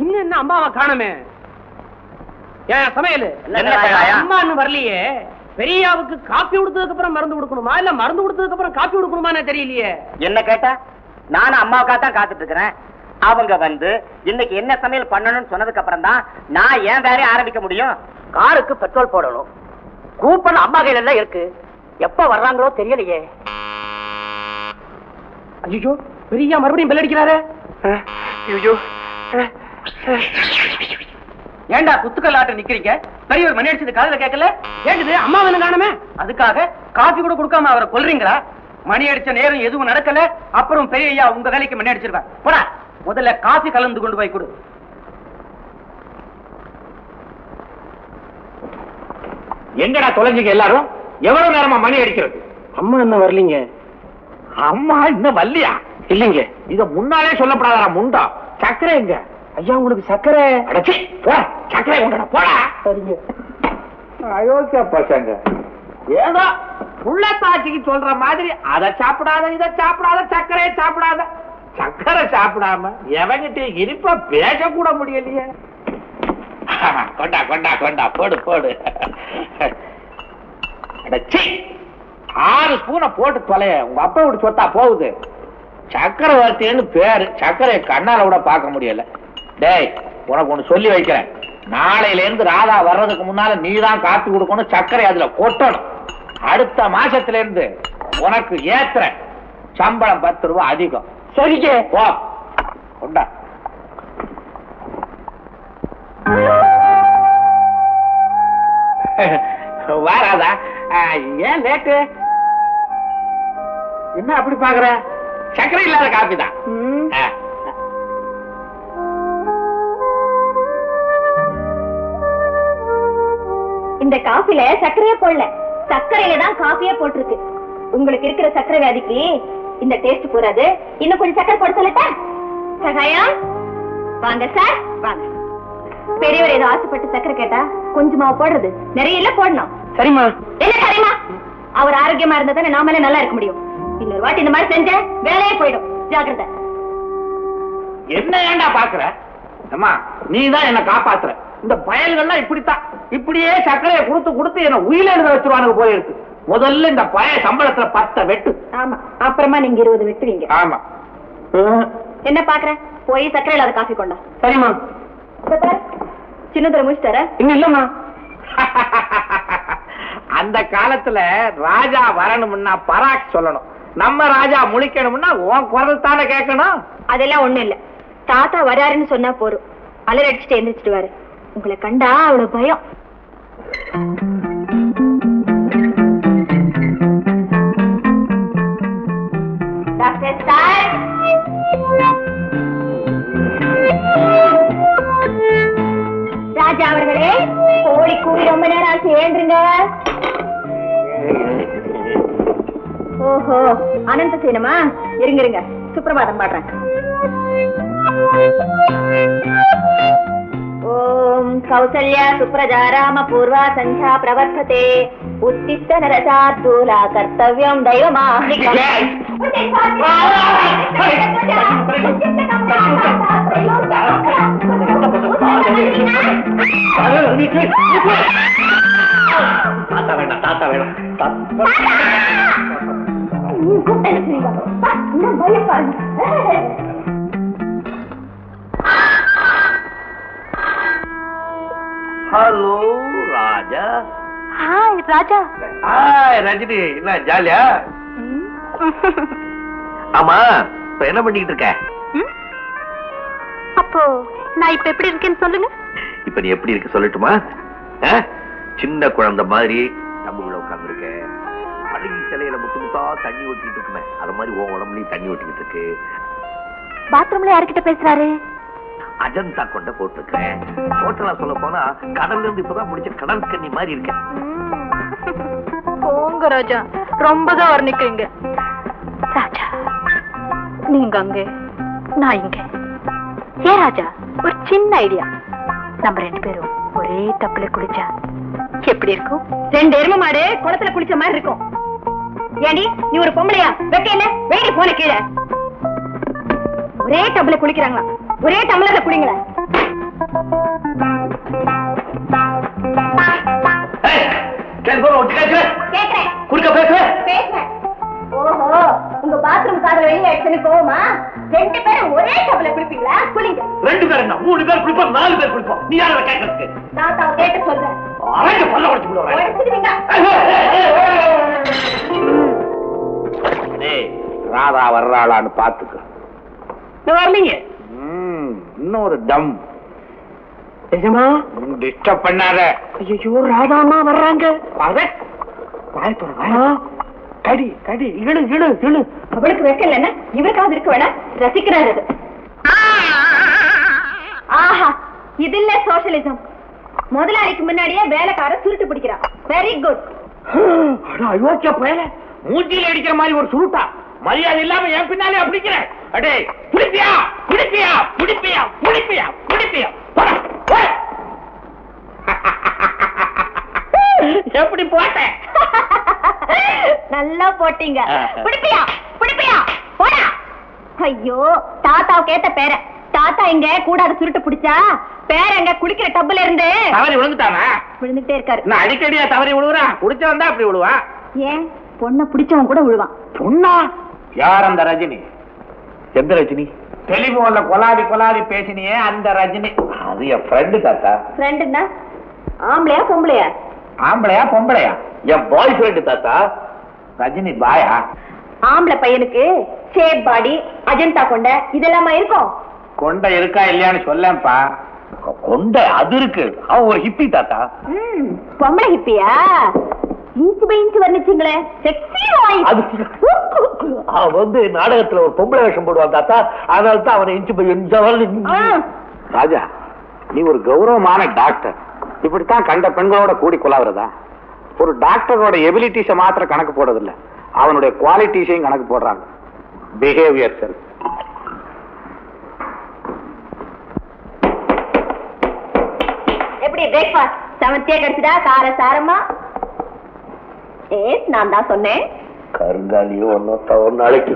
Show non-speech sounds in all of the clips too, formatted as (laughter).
இன்னும் என்ன அம்மாவை காணுமே? ஏன் சமையல்? அம்மா இன்னும் வரலையே. பெரியாவுக்கு காப்பி கொடுத்ததுக்கு அப்புறம் மருந்து கொடுக்கணுமா? இல்ல மருந்து கொடுத்ததுக்கு அப்புறம் காப்பி கொடுக்கணுமான்னு தெரியலையே. என்ன கேட்டா? நானும் அம்மாவுக்காக தான் காத்துட்டு இருக்கிறேன் அவங்க வந்து இன்னைக்கு என்ன சமையல் பண்ணணும்னு சொன்னதுக்கு அப்புறம் தான் நான் ஏன் வேலையை ஆரம்பிக்க முடியும்? காருக்கு பெட்ரோல் போடணும். கூப்பன் அம்மா கையில எல்லாம் இருக்கு. எப்ப வர்றாங்களோ தெரியலையே. ஐயோ பெரியா மறுபடியும் பெல் அடிக்கிறாரே. ஐயோ ஏண்டா குத்துக்கல்லாட்ட நிக்கிறீங்க? பெரியவர் மணி அடிச்சது காதுல கேட்கல? கேக்குது அம்மா வேணும் காணுமே. அதுக்காக காபி கூட கொடுக்காம அவரை கொல்றீங்களா? மணி அடிச்ச நேரம் எதுவும் நடக்கல. அப்புறம் பெரிய ஐயா உங்க வேலைக்கு மணி அடிச்சிருக்கார் போடா முதல்ல காபி கலந்து கொண்டு போய் கொடு. எங்கடா தொலைஞ்சிங்க எல்லாரும்? எவ்வளவு நேரமா மணி அடிக்கிறது? அம்மா என்ன வரலீங்க? அம்மா இன்னும் வரலையா? இல்லைங்க. இத முன்னாலே சொல்லப்படாதடா முண்டா? சக்கரை எங்க? ஐயா உங்களுக்கு சக்கரை அடச்சி போ சக்கரை உண்டடா போடா. சரிங்க. அயோக்கிய பசங்க ஏதோ புள்ள தாச்சிக்கு சொல்ற மாதிரி அதை சாப்பிடாத இதை சாப்பிடாத சர்க்கரையை சாப்பிடாத. சக்கரை சாப்பிடாம எவங்கிட்ட இனிப்பா பேச கூட முடியலையே. கொண்டா கொண்டா கொண்டா போடு போடு. அடச்சி ஆறு ஸ்பூனை போட்டு தொலைய. உங்க அப்பா விட்டு சொத்தா போகுது. சக்கரவர்த்தின்னு பேரு. சக்கரையை கண்ணால கூட பார்க்க முடியல. டேய் உனக்கு ஒண்ணு சொல்லி வைக்கிறேன். நாளையில இருந்து ராதா வர்றதுக்கு முன்னால நீ தான் காப்பி கொடுக்கணும் சர்க்கரை அதுல கொட்டணும். அடுத்த மாசத்துல இருந்து உனக்கு ஏத்துறேன் சம்பளம் பத்து ரூபாய் அதிகம். சரிங்க போ. கொண்டா. வாராதா ஏன் லேட்டு? என்ன அப்படி பாக்குற சர்க்கரை இல்லாத காப்பி தான் காஃபில சர்க்கரையே போடல. சர்க்கரையில தான் காஃபியே போட்டிருக்கு. உங்களுக்கு இருக்கிற சர்க்கரை வியாதிக்கு இந்த டேஸ்ட் போறாது. இன்னும் கொஞ்சம் சர்க்கரை போட சொல்லட்டா சகாயம் வாங்க சார். வாங்க. பெரியவர் ஏதோ ஆசைப்பட்டு சர்க்கரை கேட்டா கொஞ்சமா போடுறது. நிறைய இல்ல போடணும். சரிம்மா. என்ன சரிமா அவர் ஆரோக்கியமா இருந்தா தானே நாமளே நல்லா இருக்க முடியும். இன்னொரு வாட்டி இந்த மாதிரி செஞ்ச வேலையே போயிடும். ஜாக்கிரதை. என்ன ஏன்டா பாக்குற? அம்மா நீ தான் என்ன காப்பாத்துற. இந்த பயல்கள்லாம் இப்படித்தான். இப்படியே சர்க்கரையை கொடுத்து கொடுத்து என்ன உயில எழுத வச்சிருவானுங்க போயிருக்கு முதல்ல இந்த பய சம்பளத்துல பத்த வெட்டு. ஆமா அப்புறமா நீங்க இருபது வெட்டுவீங்க. ஆமா. என்ன பாக்குற? போய் சர்க்கரை இல்லாத காஃபி கொண்டா. சரிம்மா சின்னதுரை முடிச்சிட்டாரா இன்னும் இல்லம்மா அந்த காலத்துல ராஜா வரணும்னா பராக் சொல்லணும். நம்ம ராஜா முழிக்கணும்னா உன் குரல் தானே கேட்கணும்? அதெல்லாம் ஒண்ணும் இல்ல. தாத்தா வராருன்னு சொன்னா போறோம் அலர் அடிச்சுட்டு எந்திரிச்சிட்டு உங்களை கண்டா அவ்வளவு பயம். Doctor sir. ராஜா அவர்களே கோழி கூவி ரொம்ப நேரம் ஆச்சு ஏந்துருங்க. ஓஹோ அனந்த செய்யணுமா இருங்க இருங்க. சுப்பிரபாதம் பாடுறேன். ओम कौसल्या सुप्रजा रामपूर्वा संध्या प्रवर्तते उत्तिष्ठ नरचाद्दूला कर्तव्यं दैवमालिकम् hello Raja. Hi Raja. Hi Rajini என்ன ஜாலியா? ஆமா இப்ப என்ன பண்ணிட்டு இருக்க? அப்போ நான் இப்ப எப்படி இருக்கேன்னு சொல்லுங்க. இப்ப நீ எப்படி இருக்கு சொல்லட்டுமா? சின்ன குழந்தை மாதிரி நம்மள உட்கார்ந்துருக்க. அழகி சிலையில முத்து முத்தா தண்ணி ஊத்திட்டு இருக்குமே. அது மாதிரி உன் உடம்புலயும் தண்ணி ஊத்திக்கிட்டு இருக்கு. பாத்ரூம்ல யார்கிட்ட பேசுறாரு? அஜந்தா கொண்ட போட்டிருக்கேன் டோட்டலா சொல்ல போனா கடல்ல இருந்து இப்பதான் முடிச்ச கடல் கன்னி மாதிரி இருக்கேன். போங்க ராஜா ரொம்ப தான் வர்ணிக்கிறீங்க ராஜா நீங்க அங்க நான் இங்க. ஏ ராஜா ஒரு சின்ன ஐடியா. நம்ம ரெண்டு பேரும் ஒரே தப்புல குளிச்சா எப்படி இருக்கும்? ரெண்டு எரும மாடு குளத்துல குளிச்ச மாதிரி இருக்கும். ஏண்டி நீ ஒரு பொம்பளையா? வெக்க என்ன? வேடி போன கீழே. ஒரே டப்புல குளிக்கிறாங்களா ஒரே டம்ளர்ல குடிங்களா கேக்குறேன் குறுக்க பேசு. பேசுறேன். ஓஹோ உங்க பாத்ரூம் காதல வெளியே ஆயிடுச்சுன்னு கோவமா? ரெண்டு பேரும் ஒரே டப்ல குளிப்பீங்களா? குளிங்க. ரெண்டு பேர் என்ன? மூணு பேர் குளிப்போம் நாலு பேர் குளிப்போம். நீ யார கேட்கறதுக்கு? நான் தான் கேட்டு சொல்றேன். அரங்க பல்ல உடைச்சு விடுவேன். ராதா வர்றாளான்னு பாத்துக்க. வரலீங்க. இன்னொரு டம் நிஜமா டிஸ்டர்ப் பண்ணாத. ஐயோ ராதாமா வர்றாங்க. வாங்க. கடி கடி இழு இழு இழு. அவளுக்கு வைக்கல என்ன? இவருக்காவது இருக்க வேணா ரசிக்கிறாரு அது. ஆஹா இது இல்ல சோஷலிசம். முதலாளிக்கு முன்னாடியே வேலைக்கார சுருட்டு பிடிக்கிறான் வெரி குட் அட அயோக்கிய பயல. மூஞ்சில அடிக்கிற மாதிரி ஒரு சுருட்டா. மரியாதை இல்லாம என் பின்னாலே அப்படிக்கிற அடே புடிப்பியா புடிப்பியா புடிப்பியா புடிப்பியா புடிப்பியா போடா, போடா. எப்படி போட்டேன் நல்லா போட்டீங்க. பிடிப்பியா பிடிப்பியா போடா. ஐயோ தாத்தாவுக்கு ஏத்த பேர. தாத்தா இங்க கூடாத சுருட்டு பிடிச்சா பேர எங்க குடிக்கிற டப்புல இருந்து தவறி விழுந்துட்டானா? விழுந்துட்டே இருக்காரு. நான் அடிக்கடியா தவறி விழுவுறான் குடிச்சவன் தான் அப்படி விழுவான் ஏன்? பொண்ணை பிடிச்சவன் கூட விழுவான். சொன்னா யார் அந்த ரஜினி? எந்த ரஜினி? டெலிபோன்ல கொலாவி கொலாவி பேசினியே அந்த ரஜினி. அது என் ஃப்ரெண்டு தாத்தா. ஃப்ரெண்டுன்னா ஆம்பளையா பொம்பளையா? ஆம்பளையா பொம்பளையா? என் பாய் ஃப்ரெண்டு தாத்தா. ரஜினி பாயா? ஆம்பளை பையனுக்கு ஷேப் பாடி அஜந்தா கொண்ட இதெல்லாமா இருக்கும்? கொண்டை இருக்கா இல்லையான்னு சொல்லேன்ப்பா. கொண்டை அது இருக்கு. அவன் ஒரு ஹிப்பி தாத்தா. ம், பொம்பளை ஹிப்பியா இன்ச்சு பை இன்ச்சு வந்துச்சுங்களே செக்ஸி அது அவன் வந்து நாடகத்துல ஒரு பொம்பளை வேஷம் போடுவான் தாத்தா. அதனால தான் அவனை இன்ச்சு போய் ம். ராஜா நீ ஒரு கௌரவமான டாக்டர் இப்படித்தான் கண்ட பெண்களோட கூடி கொலாவுறதா? ஒரு டாக்டரோட எபிலிட்டிஸ மாத்திரம் கணக்கு போடுறதில்ல. அவனுடைய குவாலிட்டிஸையும் கணக்கு போடுறாங்க. பிஹேவியர் செல் எப்படி பிரேக்ஃபாஸ்ட் செவன்த்தியா கிடைச்சதா? கார சாரமா? ஏ நான் தான் சொன்னேன். கருங்காலியோ ஒன்னொத்த ஒரு நாளைக்கு.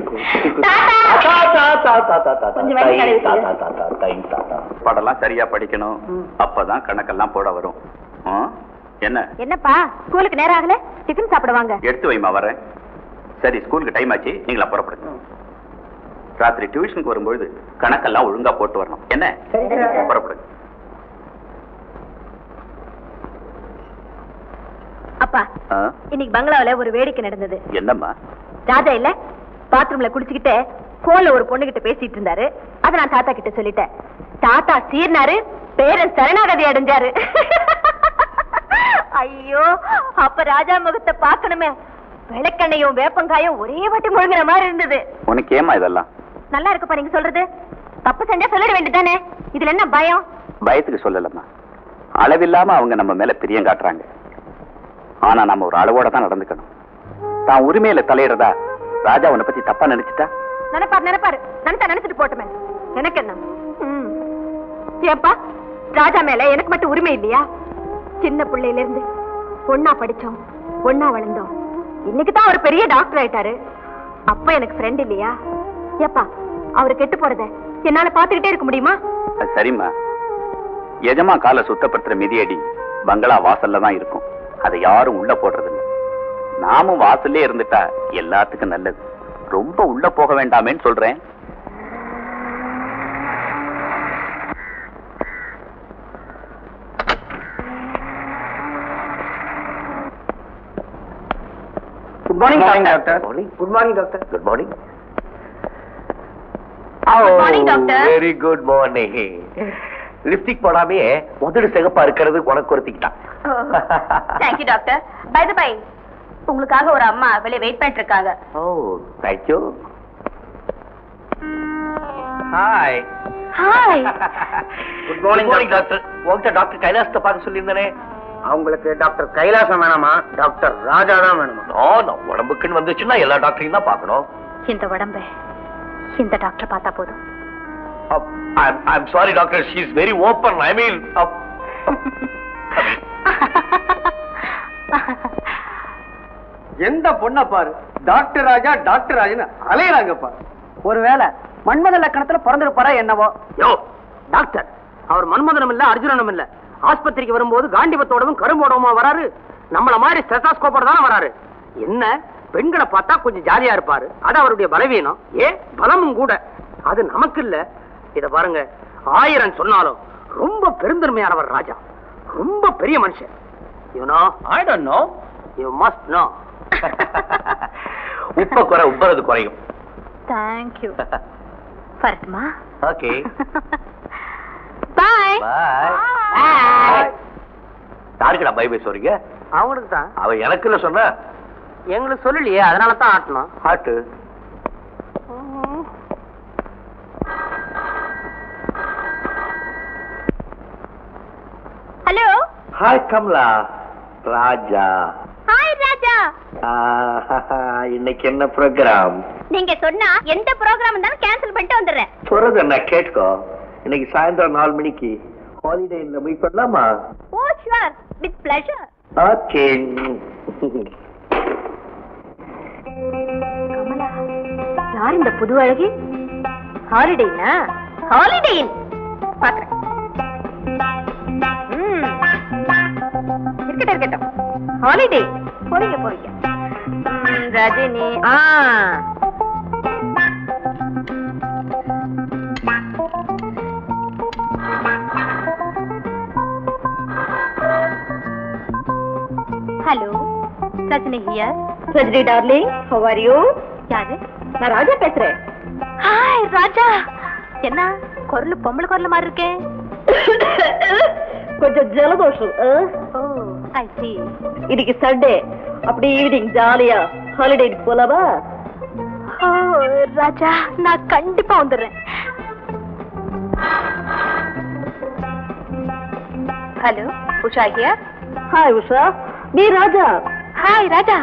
பாடெல்லாம் சரியா படிக்கணும். அப்பதான் கணக்கெல்லாம் போட வரும்? என்ன? என்னப்பா ஸ்கூலுக்கு நேரம் ஆகல? டிஃபன் சாப்பிட வாங்க எடுத்து வைமா வரேன். சரி ஸ்கூலுக்கு டைம் ஆச்சு. நீங்களா புறப்படுங்க. ராத்திரி டியூஷனுக்கு வரும்பொழுது கணக்கெல்லாம் ஒழுங்கா போட்டு வரணும். என்ன? புறப்படுங்க. அப்பா? இன்னைக்கு பங்களாவுல ஒரு வேடிக்கை நடந்தது. என்னம்மா? ராஜா இல்ல பாத்ரூம்ல குளிச்சுக்கிட்டு போன்ல ஒரு பொண்ணு கிட்ட பேசிட்டு இருந்தாரு. அத நான் தாத்தா கிட்ட சொல்லிட்டேன். தாத்தா சீர்னாரு பேரன் சரணாகதி அடைஞ்சாரு. (laughs) ஐயோ அப்ப ராஜா முகத்தை பார்க்கணுமே. விளக்கெண்ணையும் வேப்பங்காயும் ஒரே வாட்டி முழுங்குற மாதிரி இருந்தது. உனக்கு ஏமா இதெல்லாம்? நல்லா இருக்குப்பா நீங்க சொல்றது. தப்பு செஞ்சா சொல்லிட வேண்டியதானே இதுல என்ன பயம்? பயத்துக்கு சொல்லலம்மா. அளவில்லாம அவங்க நம்ம மேல பிரியம் காட்டுறாங்க. ஆனா நம்ம ஒரு அளவோட தான் நடந்துக்கணும். தான் உரிமையில தலையிடுறதா ராஜா உன்னை பத்தி தப்பா நினைச்சிட்டா? நினைப்பாரு நினைப்பாரு. நினைச்சா நினைச்சிட்டு போட்டுமே. எனக்கு என்ன. ஏப்பா ராஜா மேல எனக்கு மட்டும் உரிமை இல்லையா? சின்ன பிள்ளையில இருந்து ஒன்னா படிச்சோம் ஒன்னா வளர்ந்தோம். இன்னைக்கு தான் அவர் பெரிய டாக்டர் ஆயிட்டாரு. அப்ப எனக்கு ஃப்ரெண்ட் இல்லையா? ஏப்பா அவரு கெட்டு போறத என்னால பாத்துக்கிட்டே இருக்க முடியுமா? சரிம்மா. எஜமா காலை சுத்தப்படுத்துற மிதியடி பங்களா வாசல்ல தான் இருக்கும். அதை யாரும் உள்ள போடுறது இல்ல நாமும் வாசல்லே இருந்துட்டா எல்லாத்துக்கும் நல்லது. ரொம்ப உள்ள போக வேண்டாமேன்னு சொல்றேன். Good morning doctor Morning. Good morning doctor Good morning. Good morning, doctor. Very good morning lipstick போடாமே முதடு சிகப்பா இருக்கிறது உனக்கு ஒருத்திக்கிட்டான். Thank you doctor bye the bye உங்களுக்காக ஒரு அம்மா வெளியே வெயிட் பண்ணிட்டு இருக்காங்க ஓ thank you hi hi good morning doctor உங்ககிட்ட டாக்டர் கைலாசத்தை பார்க்க சொல்லியிருந்தேனே. அவங்களுக்கு டாக்டர் கைலாசம் வேணாமா? டாக்டர் ராஜா தான் வேணுமா? நோ நோ உடம்புக்குன்னு வந்துச்சுன்னா எல்லா டாக்டரையும் தான் பார்க்கணும். இந்த உடம்ப இந்த டாக்டர் பார்த்தா போதும். I'm sorry doctor she is very open I mean எந்த பொண்ண பாரு? டாக்டர் ராஜா டாக்டர் ராஜான்னு அலையறாங்கப்பா ஒருவேளை மன்மத லக்கணத்துல பிறந்திருப்பாரா என்னவோ? யோ டாக்டர். அவர் மன்மதனும் இல்ல அர்ஜுனனும் இல்ல. ஆஸ்பத்திரிக்கு வரும்போது காண்டிபத்தோடவும் கரும்போடவுமா வராரு. நம்மள மாதிரி ஸ்டெத்தாஸ்கோப்போட தானே வராரு. என்ன பெண்களை பார்த்தா கொஞ்சம் ஜாலியா இருப்பாரு. அது அவருடைய பலவீனம். ஏ பலமும் கூட. அது நமக்கு இல்ல. இத பாருங்க. ஆயிரம் சொன்னாலும் ரொம்ப பெருந்தன்மையானவர் ராஜா. ரொம்ப பெரிய மனுஷன். You know I don't know you must know உப்ப குறை உப்பறது குறையும். தேங்க்யூ வரட்டுமா? ஓகே பாய் பாய் யாருக்குடா பை பை சொல்றீங்க அவங்களுக்கு தான் அவ எனக்கு இல்ல சொன்ன? எங்களுக்கு சொல்லலையே அதனால தான் ஆட்டணும் hot hello hi Kamala Raja hi Raja ஆஹா, இன்னைக்கு என்ன ப்ரோக்ராம் நீங்க சொன்னா எந்த ப்ரோக்ராம் இருந்தாலும் கேன்சல் பண்ணிட்டு வந்துடுறேன். சொல்றது என்ன? கேட்கோ இன்னைக்கு சாயந்தரம் நாலு மணிக்கு ஹாலிடே இந்த மீட் பண்ணலாமா? ஓ sure with pleasure okay Kamala யார் இந்த புது அழகி? ஹாலிடேனா ஹாலிடே பாக்குறேன். இருக்கட்டும். இருக்கட்டும் ஹாலிடே போறீங்க போறீங்க. ரஜினி ஆ. Hello Rajini here Rajini darling how are you யாரு? நான் ராஜா பேசுறேன். ஹாய் ராஜா. என்ன குரல் பொம்பளை குரல் மாதிரி இருக்கே? (coughs) கொஞ்சம் ஜலதோஷம் ஐ சி இன்னைக்கு சண்டே அப்படி ஈவினிங் ஜாலியா ஹாலிடே போலாமா? ஓ ராஜா நான் கண்டிப்பா வந்துடுறேன். Hello Usha hi Usha. நீ ராஜா. ஹாய் ராஜா.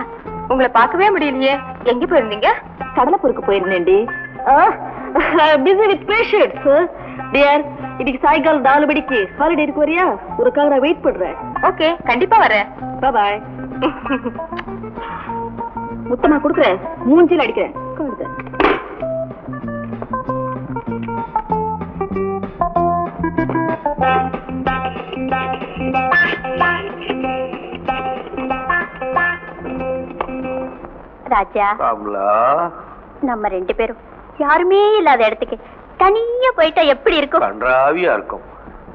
உங்களை பார்க்கவே முடியலையே. எங்க போயிருந்தீங்க? கடலைப்பூருக்கு போயிருந்தேன்டி. பிஸி வித் பேஷண்ட்ஸ் டியர் இன்னைக்கு சாயங்காலம் நாலு மணிக்கு ஹாலிடே இருக்கு வரியா? உனக்காக நான் வெயிட் பண்றேன். ஓகே கண்டிப்பா வரேன். பாய் முத்தமா கொடுக்குறேன். மூஞ்சில அடிக்கிறேன். ராஜா நம்ம ரெண்டு பேரும் யாருமே இல்லாத இடத்துக்கு தனியா போயிட்டா எப்படி இருக்கும்? கன்றாவியா இருக்கும்.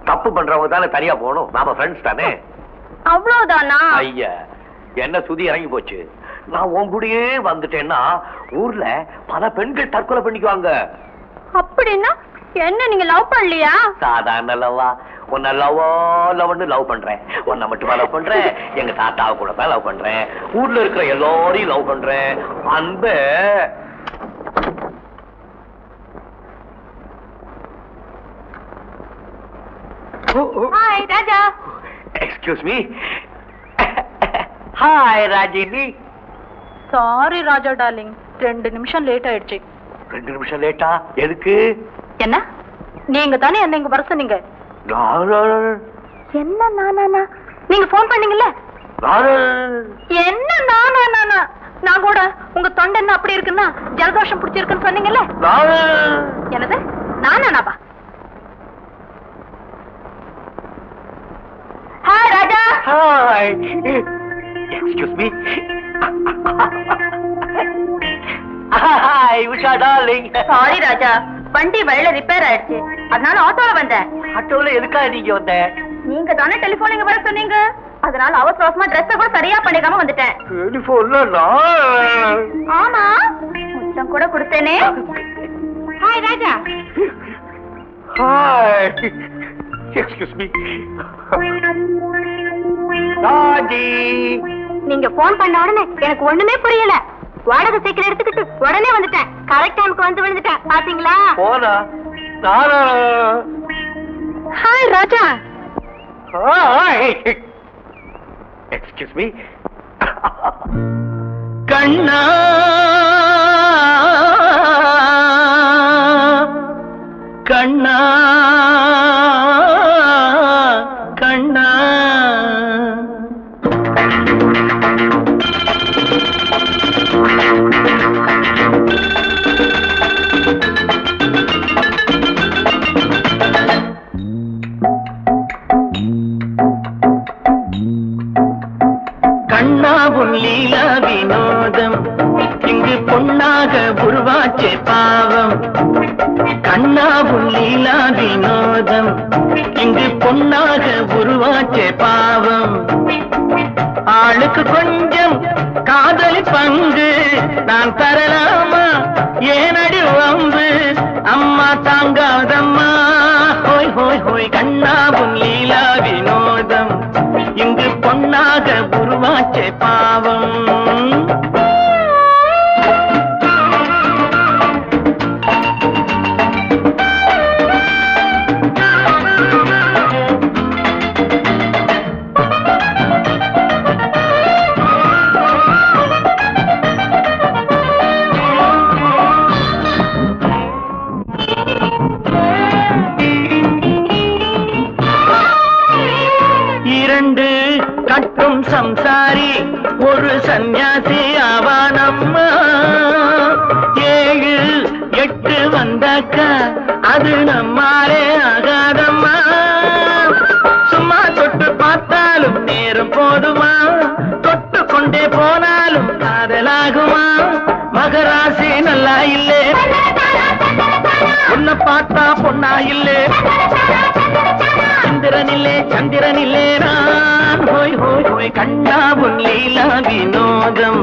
தப்பு பண்றவங்க தானே தனியா போகணும். நாம ஃப்ரெண்ட்ஸ் தானே. அவ்வளவுதானா? ஐயா என்ன சுதி இறங்கி போச்சு? நான் உன் கூடயே வந்துட்டேன்னா ஊர்ல பல பெண்கள் தற்கொலை பண்ணிக்குவாங்க. அப்படின்னா என்ன நீங்க லவ் பண்ணலையா? சாதாரண லவ்வா உன்னை லவ்வோ லவ்னு லவ் பண்றேன். உன்னை மட்டுமா லவ் பண்றேன்? எங்க தாத்தாவை கூட தான் லவ் பண்றேன். ஊர்ல இருக்கிற எல்லாரையும் லவ் பண்றேன். அன்ப hi Raja excuse me hi Rajini sorry Raja darling ரெண்டு நிமிஷம் லேட் ஆயிடுச்சு. ரெண்டு நிமிஷம் லேட்டா எதுக்கு? என்ன? நீங்க தானே என்ன இங்க வர சொன்னீங்க? நான் என்ன நானா நீங்க ஃபோன் பண்ணீங்கல்ல? நான் என்ன நானா நானா நான் கூட உங்க தொண்டை என்ன அப்படி இருக்குன்னா ஜலதோஷம் பிடிச்சிருக்குன்னு சொன்னீங்கல்ல? நான் என்னது? நானானாப்பா hi Raja hi excuse me hi Usha darling sorry Raja வண்டி வழியில ரிப்பேர் ஆயிடுச்சு. அதனால ஆட்டோல வந்தேன். ஆட்டோல எதுக்காக நீங்க வந்த? நீங்க தானே டெலிபோன் இங்க வர சொன்னீங்க? அதனால அவசர அவசரமா ட்ரெஸ் கூட சரியா பண்ணிக்காம வந்துட்டேன். டெலிபோன்ல நான்? ஆமா. முத்தம் கூட கொடுத்தேனே. Hi Raja hi excuse me Raji நீங்க போன் பண்ண உடனே எனக்கு ஒண்ணுமே புரியல. வாடகை சைக்கிள் எடுத்துக்கிட்டு உடனே வந்துட்டேன். கரெக்ட் டைமுக்கு வந்து விழுந்துட்டேன். பாத்தீங்களா? போனா? நானா? Hi Raja. Hi excuse me கண்ணா. கண்ணா. நான் தரலாமா ஏனடி வம்பு? அம்மா தாங்காதம்மா. ஹோய் ஹோய் ஹோய் கண்ணாவும் லீலா வினோதம் இங்கு பொன்னாக உருவாச்சே பாவம். சம்சாரி ஒரு சந்நியாசி ஆவானம்மா ஏழு எட்டு வந்தாக்க அது நம்மாலே ஆகாதம்மா. சும்மா தொட்டு பார்த்தாலும் நேரம் போதுமா? தொட்டு கொண்டே போனாலும் காதலாகுமா? மகராசி நல்லா இல்லே. உன்னை பார்த்தா பொண்ணா இல்லே. சந்திரனில்லே சந்திரனில்லே நான். ஹோய் ஹோய் ஹோய் கண்ணா லீலா வினோதம்.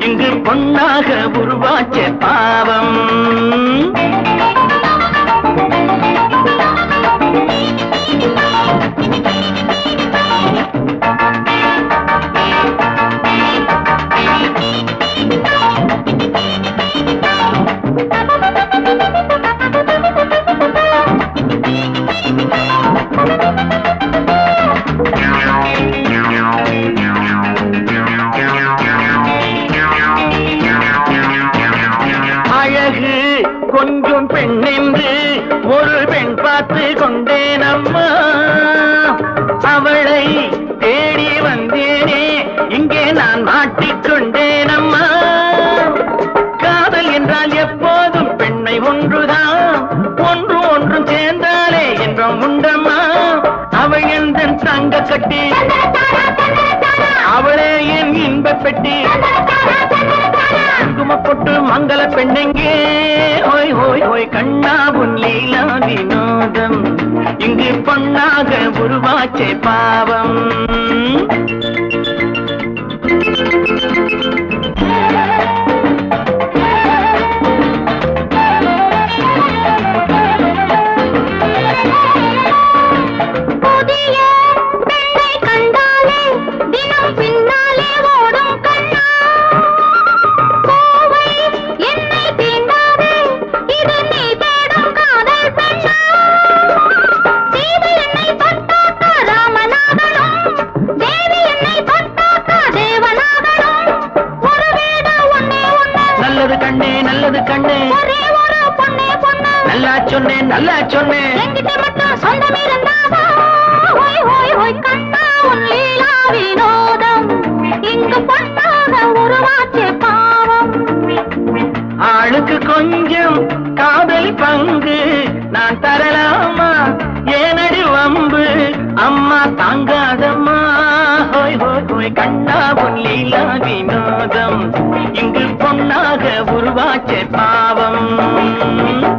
இங்கு பொன்னாக உருவாச்ச பாவம். கொஞ்சம் பெண் என்று ஒரு பெண் பார்த்து கொண்டேன் அம்மா. அவளை தேடி வந்தேனே இங்கே நான் மாட்டிக்கொண்டேன் அம்மா. காதல் என்றால் எப்போதும் பெண்ணை ஒன்றுதான். ஒன்று ஒன்றும் சேர்ந்தாலே என்றும் உண்டம்மா. அவள் எந்த தங்க கட்டி அவளே என் இன்ப பெட்டி குங்குமப்பொட்டு மங்கள பெண்ணெங்கே? ஹோய் ஹோய் ஹோய் கண்ணா உன் லீலா வினோதம். இங்கு பொன்னாக உருவாச்சே பாவம். லீலா வினோதம் இங்கு பொண்ணாக உருவாச்சே பாவம். ஆளுக்கு கொஞ்சம் காதல் பங்கு நான் தரலாமா? ஏனடி வம்பு அம்மா தாங்காதம்மா. ஹோய் ஹோய் ஹோய் கண்ணா உன் லீலா வினோதம். இங்கு பொன்னாக உருவாச்சே பாவம்.